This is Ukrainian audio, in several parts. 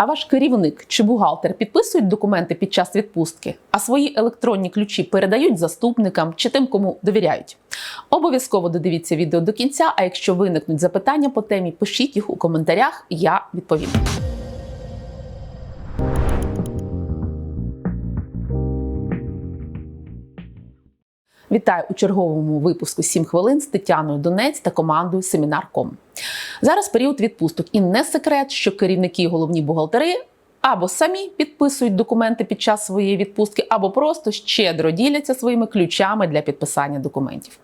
А ваш керівник чи бухгалтер підписують документи під час відпустки, а свої електронні ключі передають заступникам чи тим, кому довіряють. Обов'язково додивіться відео до кінця. А якщо виникнуть запитання по темі, пишіть їх у коментарях, я відповім. Вітаю у черговому випуску «7 хвилин з Тетяною Донець та командою Семінар.ком. Зараз період відпусток, і не секрет, що керівники і головні бухгалтери або самі підписують документи під час своєї відпустки, або просто щедро діляться своїми ключами для підписання документів.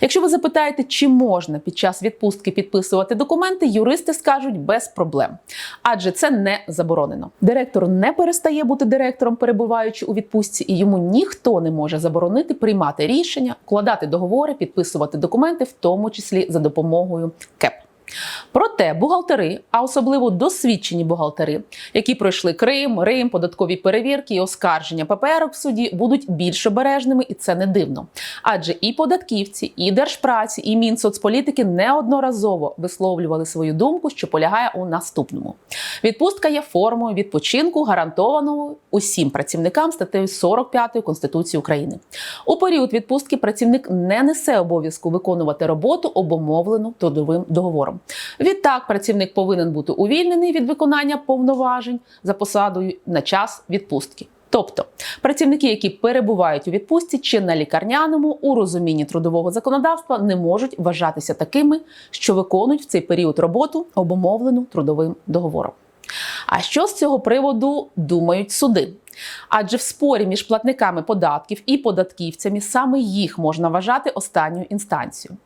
Якщо ви запитаєте, чи можна під час відпустки підписувати документи, юристи скажуть без проблем, адже це не заборонено. Директор не перестає бути директором, перебуваючи у відпустці, і йому ніхто не може заборонити приймати рішення, вкладати договори, підписувати документи, в тому числі за допомогою КЕП. Проте бухгалтери, а особливо досвідчені бухгалтери, які пройшли Крим, Рим, податкові перевірки і оскарження паперок в суді, будуть більш обережними, і це не дивно. Адже і податківці, і держпраці, і Мінсоцполітики неодноразово висловлювали свою думку, що полягає у наступному: відпустка є формою відпочинку, гарантованого усім працівникам статтею 45 Конституції України. У період відпустки працівник не несе обов'язку виконувати роботу, обумовлену трудовим договором. Відтак, працівник повинен бути увільнений від виконання повноважень за посадою на час відпустки. Тобто працівники, які перебувають у відпустці чи на лікарняному у розумінні трудового законодавства, не можуть вважатися такими, що виконують в цей період роботу, обумовлену трудовим договором. А що з цього приводу думають суди? Адже в спорі між платниками податків і податківцями саме їх можна вважати останньою інстанцією.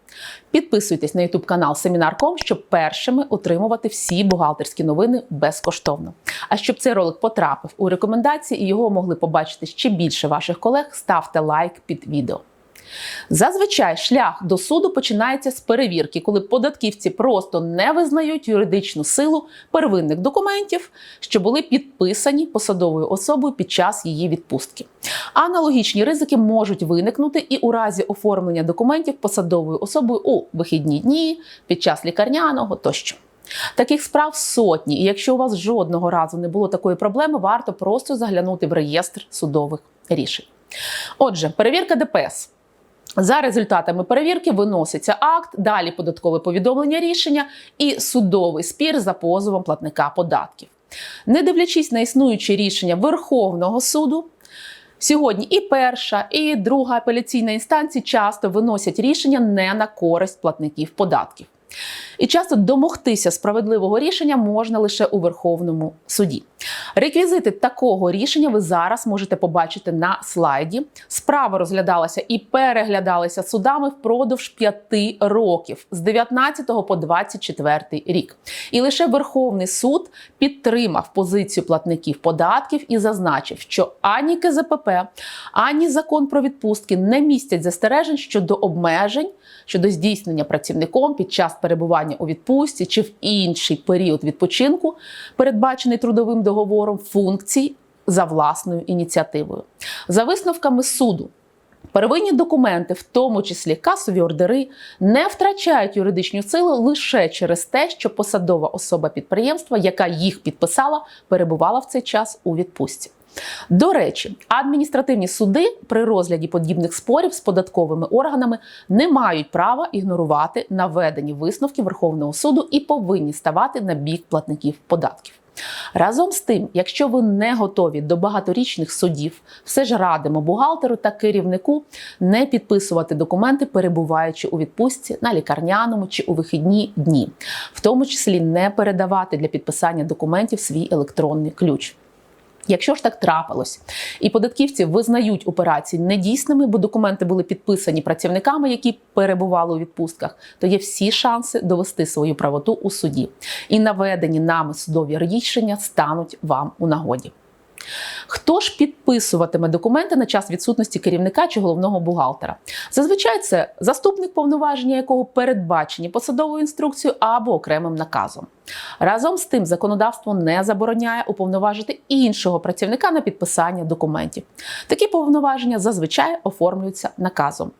Підписуйтесь на YouTube канал Семінар.ком, щоб першими отримувати всі бухгалтерські новини безкоштовно. А щоб цей ролик потрапив у рекомендації і його могли побачити ще більше ваших колег, ставте лайк під відео. Зазвичай шлях до суду починається з перевірки, коли податківці просто не визнають юридичну силу первинних документів, що були підписані посадовою особою під час її відпустки. Аналогічні ризики можуть виникнути і у разі оформлення документів посадовою особою у вихідні дні, під час лікарняного тощо. Таких справ сотні, і якщо у вас жодного разу не було такої проблеми, варто просто заглянути в реєстр судових рішень. Отже, перевірка ДПС. За результатами перевірки виноситься акт, далі податкове повідомлення рішення і судовий спір за позовом платника податків. Не дивлячись на існуючі рішення Верховного суду, сьогодні і перша, і друга апеляційна інстанції часто виносять рішення не на користь платників податків. І часто домогтися справедливого рішення можна лише у Верховному суді. Реквізити такого рішення ви зараз можете побачити на слайді. Справа розглядалася і переглядалася судами впродовж п'яти років з 19 по 24 рік. І лише Верховний суд підтримав позицію платників податків і зазначив, що ані КЗПП, ані закон про відпустки не містять застережень щодо обмежень щодо здійснення працівником під час перебування у відпустці чи в інший період відпочинку, передбачений трудовим договором, функцій за власною ініціативою. За висновками суду. Первинні документи, в тому числі касові ордери, не втрачають юридичну силу лише через те, що посадова особа підприємства, яка їх підписала, перебувала в цей час у відпустці. До речі, адміністративні суди при розгляді подібних спорів з податковими органами не мають права ігнорувати наведені висновки Верховного суду і повинні ставати на бік платників податків. Разом з тим, якщо ви не готові до багаторічних судів, все ж радимо бухгалтеру та керівнику не підписувати документи, перебуваючи у відпустці на лікарняному чи у вихідні дні, в тому числі не передавати для підписання документів свій електронний ключ. Якщо ж так трапилось, і податківці визнають операції недійсними, бо документи були підписані працівниками, які перебували у відпустках, то є всі шанси довести свою правоту у суді. І наведені нами судові рішення стануть вам у нагоді. Хто ж підписуватиме документи на час відсутності керівника чи головного бухгалтера? Зазвичай це заступник повноваження, якого передбачені посадовою інструкцією або окремим наказом. Разом з тим, законодавство не забороняє уповноважити іншого працівника на підписання документів. Такі повноваження зазвичай оформлюються наказом.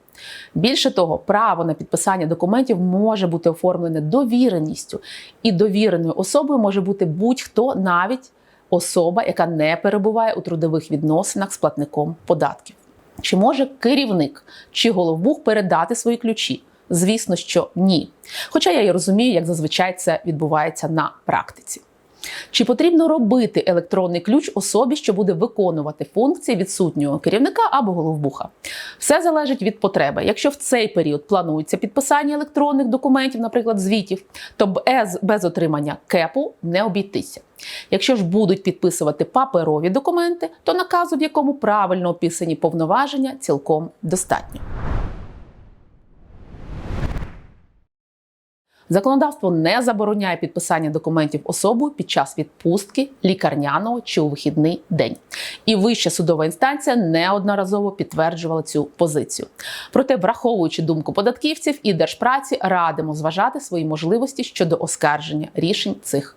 Більше того, право на підписання документів може бути оформлене довіреністю, і довіреною особою може бути будь-хто навіть особа, яка не перебуває у трудових відносинах з платником податків. Чи може керівник чи головбух передати свої ключі? Звісно, що ні. Хоча я і розумію, як зазвичай це відбувається на практиці. Чи потрібно робити електронний ключ особі, що буде виконувати функції відсутнього керівника або головбуха? Все залежить від потреби. Якщо в цей період планується підписання електронних документів, наприклад, звітів, то без, без отримання кепу не обійтися. Якщо ж будуть підписувати паперові документи, то наказу, в якому правильно описані повноваження, цілком достатньо. Законодавство не забороняє підписання документів особою під час відпустки, лікарняного чи у вихідний день. І вища судова інстанція неодноразово підтверджувала цю позицію. Проте, враховуючи думку податківців і держпраці, радимо зважати свої можливості щодо оскарження рішень цих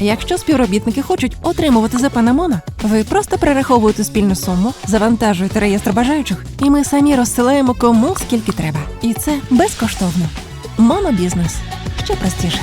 Якщо співробітники хочуть отримувати ЗП на Моно, ви просто перераховуєте спільну суму, завантажуєте реєстр бажаючих, і ми самі розсилаємо кому скільки треба. І це безкоштовно. Монобізнес ще простіше.